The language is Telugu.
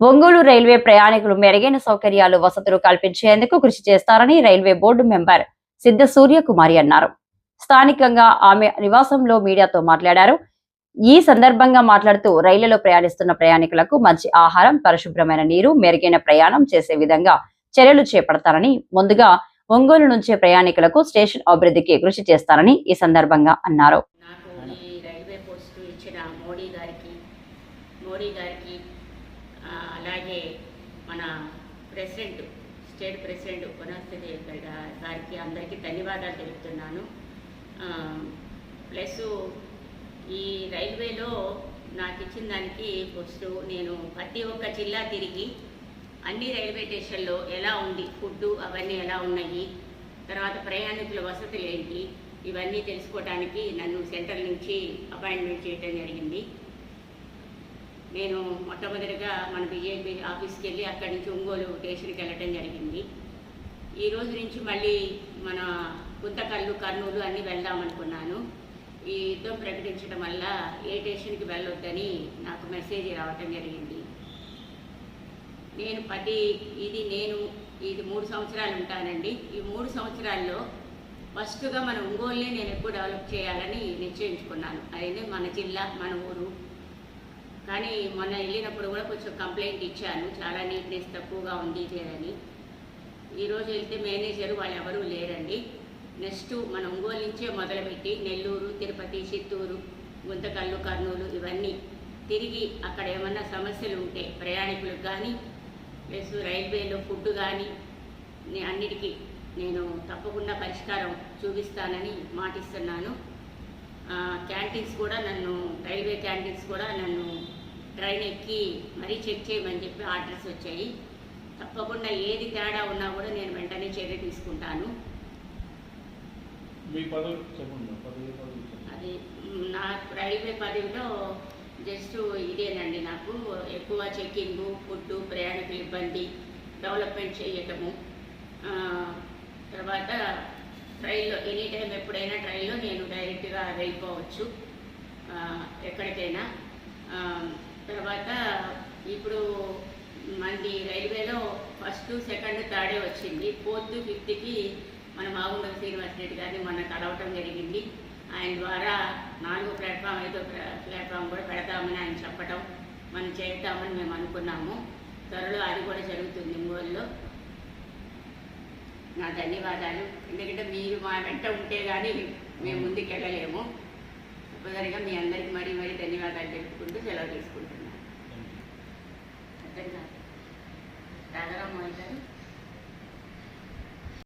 ఒంగోలు రైల్వే ప్రయాణికులు మెరుగైన సౌకర్యాలు వసతులు కల్పించేందుకు కృషి చేస్తారని రైల్వే బోర్డు మెంబర్ సిద్ధ సూర్యకుమారి అన్నారు. స్థానికంగా ఆమె నివాసంలో మీడియాతో మాట్లాడారు. ఈ సందర్భంగా మాట్లాడుతూ రైళ్ళలో ప్రయాణిస్తున్న ప్రయాణికులకు మంచి ఆహారం పరిశుభ్రమైన నీరు మెరుగైన ప్రయాణం చేసే విధంగా చర్యలు చేపడతారని ముందుగా ఒంగోలు నుంచే ప్రయాణికులకు స్టేషన్ అభివృద్ధికి కృషి చేస్తారని ఈ సందర్భంగా అన్నారు. మోడీ గారికి అలాగే మన ప్రెసిడెంట్ స్టేట్ ప్రెసిడెంట్ వనస్థితి గారికి అందరికీ ధన్యవాదాలు తెలుపుతున్నాను. ప్లస్ ఈ రైల్వేలో నాకు ఇచ్చిన దానికి ఫస్ట్ నేను ప్రతి ఒక్క జిల్లా తిరిగి అన్ని రైల్వే స్టేషన్లో ఎలా ఉంది ఫుడ్ అవన్నీ ఎలా ఉన్నాయి తర్వాత ప్రయాణికుల వసతులు ఏంటి ఇవన్నీ తెలుసుకోవడానికి నన్ను సెంటర్ నుంచి అపాయింట్మెంట్ చేయడం జరిగింది. నేను మొట్టమొదటిగా మన బీజేపీ ఆఫీస్కి వెళ్ళి అక్కడి నుంచి ఒంగోలు స్టేషన్కి వెళ్ళటం జరిగింది. ఈ రోజు నుంచి మళ్ళీ మన గుంతకల్లు కర్నూలు అన్నీ వెళ్దామనుకున్నాను. ఈ యుద్ధం ప్రకటించడం వల్ల ఏ స్టేషన్కి వెళ్ళొద్దని నాకు మెసేజ్ రావటం జరిగింది. నేను పది ఇది నేను ఇది మూడు సంవత్సరాలు ఉంటానండి. ఈ మూడు సంవత్సరాల్లో ఫస్ట్గా మన ఒంగోలునే నేను ఎక్కువ డెవలప్ చేయాలని నిశ్చయించుకున్నాను. అదే మన జిల్లా మన ఊరు కానీ మొన్న వెళ్ళినప్పుడు కూడా కొంచెం కంప్లైంట్ ఇచ్చాను. చాలా నీట్నెస్ తక్కువగా ఉంది ఇదేనని. ఈరోజు వెళ్తే మేనేజర్ వాళ్ళు ఎవరూ లేరండి. నెక్స్ట్ మన ఒంగోలు నుంచే మొదలుపెట్టి నెల్లూరు తిరుపతి చిత్తూరు గుంతకల్లు కర్నూలు ఇవన్నీ తిరిగి అక్కడ ఏమన్నా సమస్యలు ఉంటే ప్రయాణికులకు కానీ ప్లస్ రైల్వేలో ఫుడ్ కానీ అన్నిటికీ నేను తప్పకుండా పరిష్కారం చూపిస్తానని మాటిస్తున్నాను. క్యాంటీన్స్ కూడా నన్ను రైల్వే క్యాంటీన్స్ కూడా నన్ను ట్రైన్ ఎక్కి మరీ చెక్ చేయమని చెప్పి ఆర్డర్స్ వచ్చాయి. తప్పకుండా ఏది తేడా ఉన్నా కూడా నేను వెంటనే చర్య తీసుకుంటాను. అది నా రైల్వే పదవిలో జస్ట్ ఇదేనండి నాకు ఎక్కువ చెక్కింగ్ ఫుడ్ ప్రయాణికుల ఇబ్బంది డెవలప్మెంట్ చేయటము. తర్వాత ట్రైన్లో ఎనీ టైం ఎప్పుడైనా ట్రైన్లో నేను డైరెక్ట్గా వెళ్ళిపోవచ్చు. ఎక్కడికైనా. తర్వాత ఇప్పుడు మనకి రైల్వేలో ఫస్ట్ సెకండ్ థర్డే వచ్చింది. ఫోర్త్ ఫిఫ్త్కి మన మాగుండ శ్రీనివాస్ రెడ్డి గారిని మొన్న కలవటం జరిగింది. ఆయన ద్వారా నాలుగో ప్లాట్ఫామ్ ఐదో ప్లాట్ఫామ్ కూడా పెడతామని ఆయన చెప్పటం మనం చేద్దామని మేము అనుకున్నాము. త్వరలో అది కూడా జరుగుతుంది ఒంగోలులో నా ధన్యవాదాలు. ఎందుకంటే మీరు మా వెంట ఉంటే కానీ మేము ముందుకు వెళ్ళలేము తప్పనిసరిగా మీ అందరికీ మరీ మరీ ధన్యవాదాలు తెలుపుకుంటూ సెలవు తీసుకుంటున్నాను. అర్థం కాదు. రాధారామయ్య గారు.